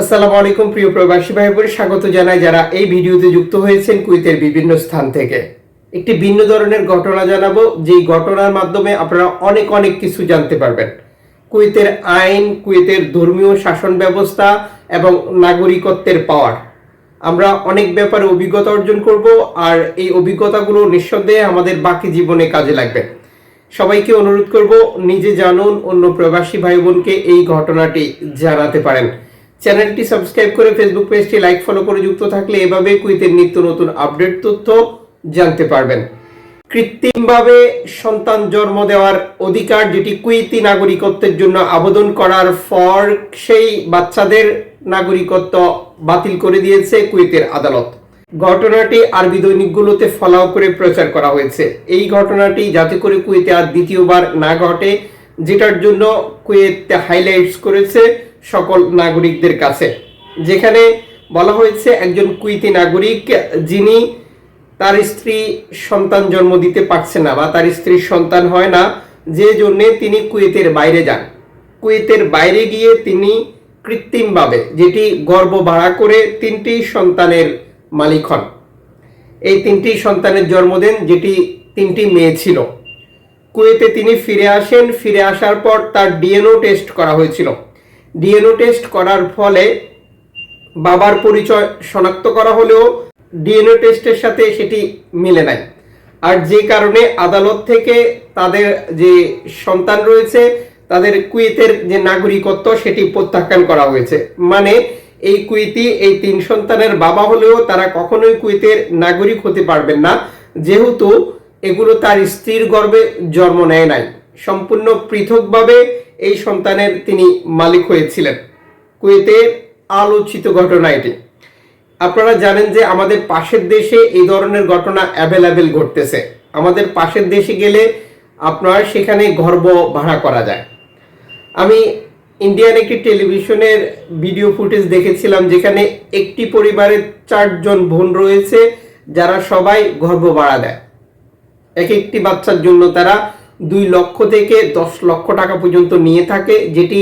আসসালামু আলাইকুম, প্রিয় প্রবাসী ভাই বোন স্বাগত জানাই যারা এই ভিডিওতে যুক্ত হয়েছেন কুয়েতের বিভিন্ন স্থান থেকে। একটি ভিন্ন ধরনের ঘটনা জানাব। যেই ঘটনার মাধ্যমে আপনারা অনেক অনেক কিছু জানতে পারবেন। কুয়েতের আইন, কুয়েতের ধর্মীয় শাসন ব্যবস্থা এবং নাগরিকত্বের পাওয়ার। আমরা অনেক ব্যাপারে অভিজ্ঞতা অর্জন করব আর এই অভিজ্ঞতাগুলো নিঃসন্দেহে আমাদের বাকি জীবনে কাজে লাগবে। সবাইকে অনুরোধ করব, নিজে জানুন, অন্য প্রবাসী ভাই বোনকে এই ঘটনাটি জানাতে পারেন। চ্যানেলটি সাবস্ক্রাইব করে ফেসবুক পেজটি লাইক ফলো করে যুক্ত থাকলে এভাবে কুইতের নিত্য নতুন আপডেট তথ্য জানতে পারবেন। কৃত্রিমভাবে সন্তান জন্ম দেওয়ার অধিকার যেটি কুইতি নাগরিকত্বের জন্য আবেদন করার পর সেই বাচ্চাদের নাগরিকত্ব বাতিল করে দিয়েছে কুয়েতের আদালত। ঘটনাটি আরবি দৈনিকগুলোতে ফলাও করে প্রচার করা হয়েছে। এই ঘটনাটি যাতে করে কুয়েতে আর দ্বিতীয়বার না ঘটে, যেটার জন্য কুয়েত হাইলাইটস করেছে সকল নাগরিকদের কাছে। যেখানে বলা হয়েছে একজন কুইতি নাগরিক যিনি তার স্ত্রী সন্তান জন্ম দিতে পারছে না বা তার স্ত্রীর সন্তান হয় না, যে জন্যে তিনি কুয়েতের বাইরে যান। কুয়েতের বাইরে গিয়ে তিনি কৃত্রিমভাবে, যেটি গর্ব ভাড়া করে তিনটি সন্তানের মালিক হন। এই তিনটি সন্তানের জন্ম দেন, যেটি তিনটি মেয়ে ছিল। কুয়েতে তিনি ফিরে আসেন, ফিরে আসার পর তার ডিএনও টেস্ট করা হয়েছিল। ডিএনও টেস্ট করার ফলে বাবার পরিচয় শনাক্ত করা হলেও ডিএনএ টেস্টের সাথে সেটি মিলে নাই। আর যে কারণে আদালত থেকে তাদের যে সন্তান রয়েছে, তাদের কুয়েতের যে নাগরিকত্ব সেটি প্রত্যাখ্যান করা হয়েছে। মানে এই কুইতি এই তিন সন্তানের বাবা হলেও তারা কখনোই কুয়েতের নাগরিক হতে পারবেন না। যেহেতু এগুলো তার স্ত্রীর গর্ভে জন্ম নেয় নাই। সম্পূর্ণ পৃথকভাবে এই সন্তানের তিনি মালিক হয়েছিলেন। কুয়েতের আলোচিত ঘটনা এটি। আপনারা জানেন যে আমাদের পাশের দেশে এই ধরনের ঘটনা অ্যাভেলেবেল ঘটতেছে। আমাদের পাশের দেশে গেলে আপনার সেখানে গর্ব ভাড়া করা যায়। আমি ইন্ডিয়ান একটি টেলিভিশনের ভিডিও ফুটেজ দেখেছিলাম যেখানে একটি পরিবারের চারজন বোন রয়েছে, যারা সবাই গর্ব ভাড়া দেয়। এক একটি বাচ্চার জন্য তারা দুই লক্ষ থেকে দশ লক্ষ টাকা পর্যন্ত নিয়ে থাকে, যেটি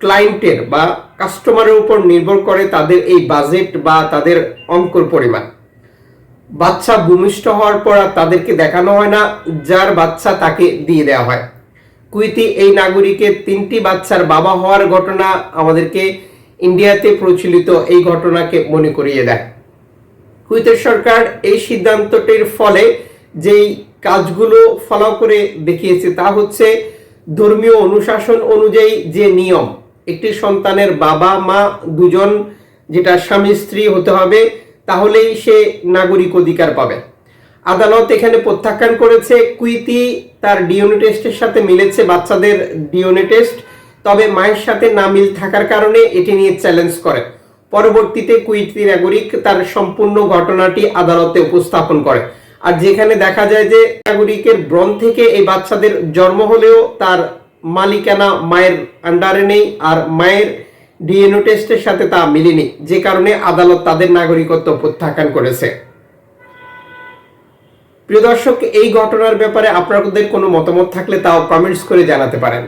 ক্লায়েন্টের বা কাস্টমারের উপর নির্ভর করে তাদের এই বাজেট বা তাদের অঙ্কর পরিমাণ। বাচ্চা ভূমিষ্ঠ হওয়ার পর তাদেরকে দেখানো হয় না, যার বাচ্চা তাকে দিয়ে দেওয়া হয়। কুইতি এই নাগরিকের তিনটি বাচ্চার বাবা হওয়ার ঘটনা আমাদেরকে ইন্ডিয়াতে প্রচলিত এই ঘটনাকে মনে করিয়ে দেয়। কুইতের সরকার এই সিদ্ধান্তটির ফলে যেই কাজগুলো ফলো করে দেখিয়েছে, তা হচ্ছে ধর্মীয় অনুশাসন অনুযায়ী যে নিয়ম, একটি সন্তানের বাবা, মা, দুজন যেটা স্বামী, স্ত্রী হতে হবে, তাহলেই সে নাগরিক অধিকার পাবে। আদালত এখানে প্রত্যাখ্যান করেছে, কুইতি তার ডিওনে টেস্টের সাথে মিলেছে বাচ্চাদের ডিওনে টেস্ট, তবে মায়ের সাথে না মিল থাকার কারণে এটি নিয়ে চ্যালেঞ্জ করে। পরবর্তীতে কুইতি নাগরিক তার সম্পূর্ণ ঘটনাটি আদালতে উপস্থাপন করে। আর যেখানে দেখা যায় যে নাগরিকের ব্রণ থেকে এই বাচ্চাদের জন্ম হলেও তার মালিকানা মায়ের আন্ডারে নেই আর মায়ের ডিএনও টেস্টের সাথে তা মিলেনি। যে কারণে আদালত তাদের নাগরিকত্ব প্রত্যাখ্যান করেছে। প্রিয় দর্শক, এই ঘটনার ব্যাপারে আপনাদের কোনো মতামত থাকলে তাও কমেন্টস করে জানাতে পারেন।